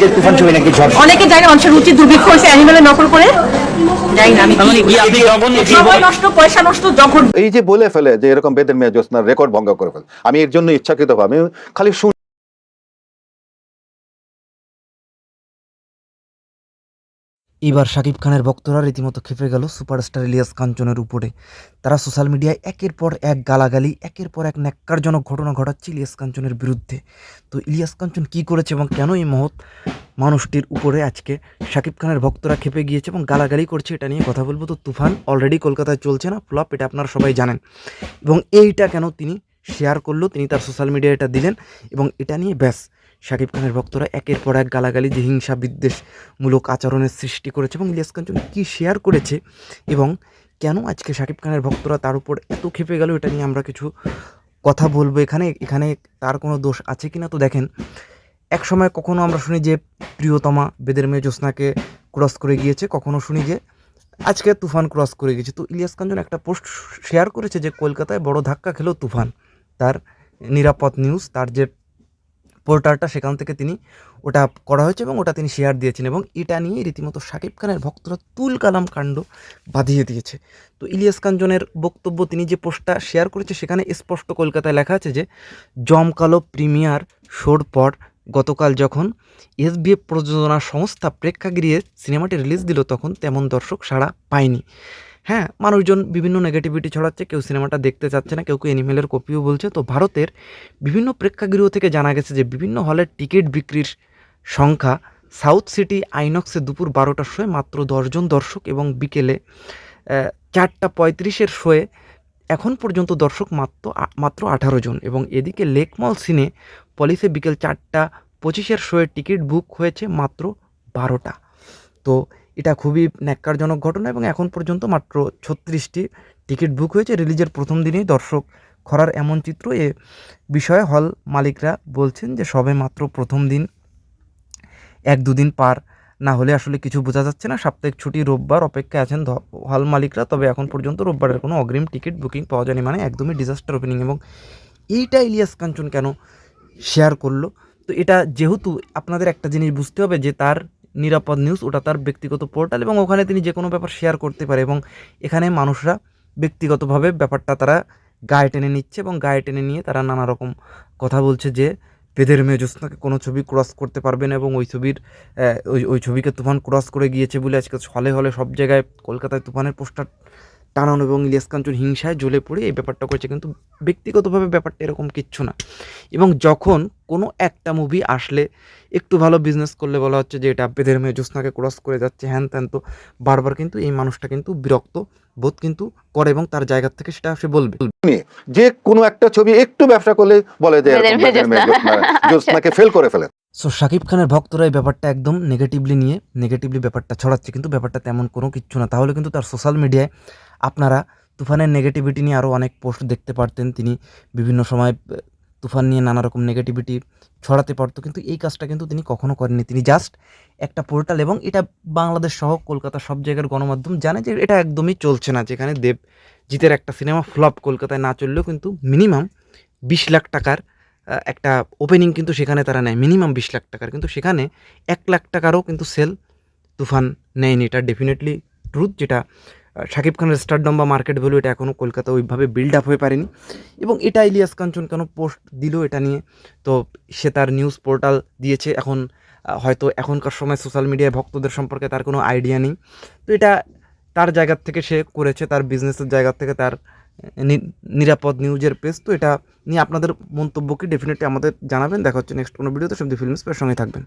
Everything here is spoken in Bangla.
যে তুফান ছবি নাকি ঝড়? অনেকে জানে মানুষের রুচি দুর্ভিক্ষ হয়েছে অ্যানিমেলের নকল করে। এই যে বলে ফেলে যে এরকম বেদের মেয়ে জ্যোৎস্নার রেকর্ড ভঙ্গ করে ফেলে আমি এর জন্য ইচ্ছাকৃত আমি খালি এবার শাকিব খানের ভক্তরা রীতিমতো খেপে গেল সুপারস্টার ইলিয়াস কাঞ্চনের উপরে। তারা সোশ্যাল মিডিয়ায় একের পর এক গালাগালি, একের পর এক ন্যাক্কারজনক ঘটনা ঘটাচ্ছে ইলিয়াস কাঞ্চনের বিরুদ্ধে। তো ইলিয়াস কাঞ্চন কী করেছে এবং কেন এই মহৎ মানুষটির উপরে আজকে শাকিব খানের ভক্তরা খেপে গিয়েছে এবং গালাগালি করছে এটা নিয়ে কথা বলব? তো তুফান অলরেডি কলকাতায় চলছে না, ফ্লপ, এটা আপনারা সবাই জানেন। এবং এইটা কেন তিনি শেয়ার করল, তিনি তার সোশ্যাল মিডিয়ায় এটা দিলেন এবং এটা নিয়ে ব্যাস। শাকিব খানের ভক্তরা একের পর এক গালাগালি যে হিংসা বিদ্বেষমূলক আচরণের সৃষ্টি করেছে এবং ইলিয়াস কাঞ্চন কী শেয়ার করেছে এবং কেন আজকে শাকিব খানের ভক্তরা তার উপর এত খেপে গেল এটা নিয়ে আমরা কিছু কথা বলব এখানে। এখানে তার কোনো দোষ আছে কি না তো দেখেন এক সময় কখনো আমরা শুনি যে প্রিয়তমা বেদের মেয়ে জ্যোৎস্নাকে ক্রস করে গিয়েছে, কখনো শুনি যে আজকে তুফান ক্রস করে গেছে তো ইলিয়াস কাঞ্চন একটা পোস্ট শেয়ার করেছে যে কলকাতায় বড় ধাক্কা খেলো তুফান। তার নিরাপদ নিউজ তার যে পোর্টালটা সেখান থেকে তিনি ওটা করা হয়েছে এবং ওটা তিনি শেয়ার দিয়েছেন এবং এটা নিয়ে রীতিমতো শাকিব খানের ভক্তরা তুল কালাম কাণ্ড বাঁধিয়ে দিয়েছে। তো ইলিয়াস কাঞ্চনের বক্তব্য, তিনি যে পোস্টটা শেয়ার করেছে সেখানে স্পষ্ট কলকাতায় লেখা আছে যে, জমকালো প্রিমিয়ার শোর পর গতকাল যখন এসবিএফ প্রযোজনা সংস্থা প্রেক্ষাগৃহে সিনেমাটি রিলিজ দিল তখন তেমন দর্শক সাড়া পায়নি। হ্যাঁ মানুষজন বিভিন্ন নেগেটিভিটি ছড়াচ্ছে, কেউ সিনেমাটা দেখতে চাচ্ছে না, কেউ কেউ অ্যানিমেলের কপিও বলছে। তো ভারতের বিভিন্ন প্রেক্ষাগৃহ থেকে জানা গেছে যে বিভিন্ন হলের টিকিট বিক্রির সংখ্যা সাউথ সিটি আইনক্সে দুপুর বারোটার শোয়ে মাত্র দশজন দর্শক এবং বিকেলে চারটা পঁয়ত্রিশের শোয়ে এখন পর্যন্ত দর্শক মাত্র মাত্র আঠারো জন এবং এদিকে লেকমল সিনে পলিসে বিকেল চারটা পঁচিশের শোয়ে টিকিট বুক হয়েছে মাত্র বারোটা। তো এটা খুবই ন্যাক্কারজনক ঘটনা এবং এখন পর্যন্ত মাত্র ছত্রিশটি টিকিট বুক হয়েছে। রিলিজের প্রথম দিনেই দর্শক খরার এমন চিত্র এ বিষয়ে হল মালিকরা বলছেন যে, সবে মাত্র প্রথম দিন, এক দুদিন পার। না হলে আসলে কিছু বোঝা যাচ্ছে না। সাপ্তাহিক ছুটি রোববার অপেক্ষায় আছেন হল মালিকরা। তবে এখন পর্যন্ত রোববারের কোনো অগ্রিম টিকিট বুকিং পাওয়া যায়নি মানে একদমই ডিজাস্টার ওপেনিং এবং এইটা ইলিয়াস কাঞ্চন কেন শেয়ার করল? তো এটা যেহেতু আপনাদের একটা জিনিস বুঝতে হবে যে, তার নিরাপদ নিউজ ওটা তার ব্যক্তিগত পোর্টাল এবং ওখানে তিনি যে কোনো ব্যাপার শেয়ার করতে পারে এবং এখানে মানুষরা ব্যক্তিগতভাবে ব্যাপারটা তারা গায়ে টেনে নিচ্ছে এবং গায়ে টেনে নিয়ে তারা নানা রকম কথা বলছে যে বেদের মেয়ে জ্যোৎস্নাকে কোনো ছবি ক্রস করতে পারবে না এবং ওই ছবির ওই ওই ছবিকে তুফান ক্রস করে গিয়েছে বলে আজকে হলে হলে সব জায়গায় কলকাতায় তুফানের পোস্টার টানানো এবং ইলিয়াস কাঞ্চন হিংসায় জ্বলে পড়ে এই ব্যাপারটা করেছে। কিন্তু ব্যক্তিগতভাবে ব্যাপারটা এরকম কিচ্ছু না। এবং যখন কোনো একটা মুভি আসলে একটু ভালো বিজনেস করলে বলা হচ্ছে যে এটা বেদের মেয়ে জ্যোৎস্নাকে ক্রস করে যাচ্ছে হ্যান ত্যান তো বারবার কিন্তু এই মানুষটা কিন্তু বিরক্ত বোধ কিন্তু করে এবং তার জায়গা থেকে সেটা সে বলবে। যে কোনো একটা ছবি একটু ব্যবসা করলে বলে যে জ্যোৎস্নাকে ফেল করে ফেলে সো শাকিব খানের ভক্তরা এই ব্যাপারটা একদম নেগেটিভলি নিয়ে নেগেটিভলি ব্যাপারটা ছড়াচ্ছে। কিন্তু ব্যাপারটা তেমন কোনো কিচ্ছু না। তাহলে কিন্তু তার সোশ্যাল মিডিয়ায় আপনারা তুফানের নেগেটিভিটি নিয়ে আরও অনেক পোস্ট দেখতে পারতেন। তিনি বিভিন্ন সময় তুফান নিয়ে নানা রকম নেগেটিভিটি ছড়াতে পারতো। কিন্তু এই কাজটা কিন্তু তিনি কখনো করেননি। তিনি জাস্ট একটা পোর্টাল এবং এটা বাংলাদেশ সহ কলকাতা সব জায়গার গণমাধ্যম জানে যে এটা একদমই চলছে না। যেখানে দেব জিতের একটা সিনেমা ফ্লপ কলকাতায় না চললেও কিন্তু মিনিমাম বিশ লাখ টাকার একটা ওপেনিং কিন্তু সেখানে তারা নেয়। মিনিমাম বিশ লাখ টাকার। কিন্তু সেখানে এক লাখ টাকারও কিন্তু সেল তুফান নেয়নি। এটা ডেফিনেটলি ট্রুথ যেটা শাকিব খানের স্টারডম বা মার্কেট ভ্যালু এটা এখনও কলকাতা ওইভাবে বিল্ড আপ হয়ে পারেনি। এবং এটা ইলিয়াস কাঞ্চন কেন পোস্ট দিল এটা নিয়ে? তো সে তার নিউজ পোর্টাল দিয়েছে, এখন হয়তো এখনকার সময় সোশ্যাল মিডিয়ায় ভক্তদের সম্পর্কে তার কোনো আইডিয়া নেই। তো এটা তার জায়গার থেকে সে করেছে, তার বিজনেসের জায়গা থেকে তার নিরাপদ নিউজের পেজ তো এটা নিয়ে আপনাদের মন্তব্য কি ডেফিনেটলি আমাদের জানাবেন। দেখা হচ্ছে নেক্সট কোনো ভিডিওতে সব ফিল্মস সঙ্গে থাকবেন।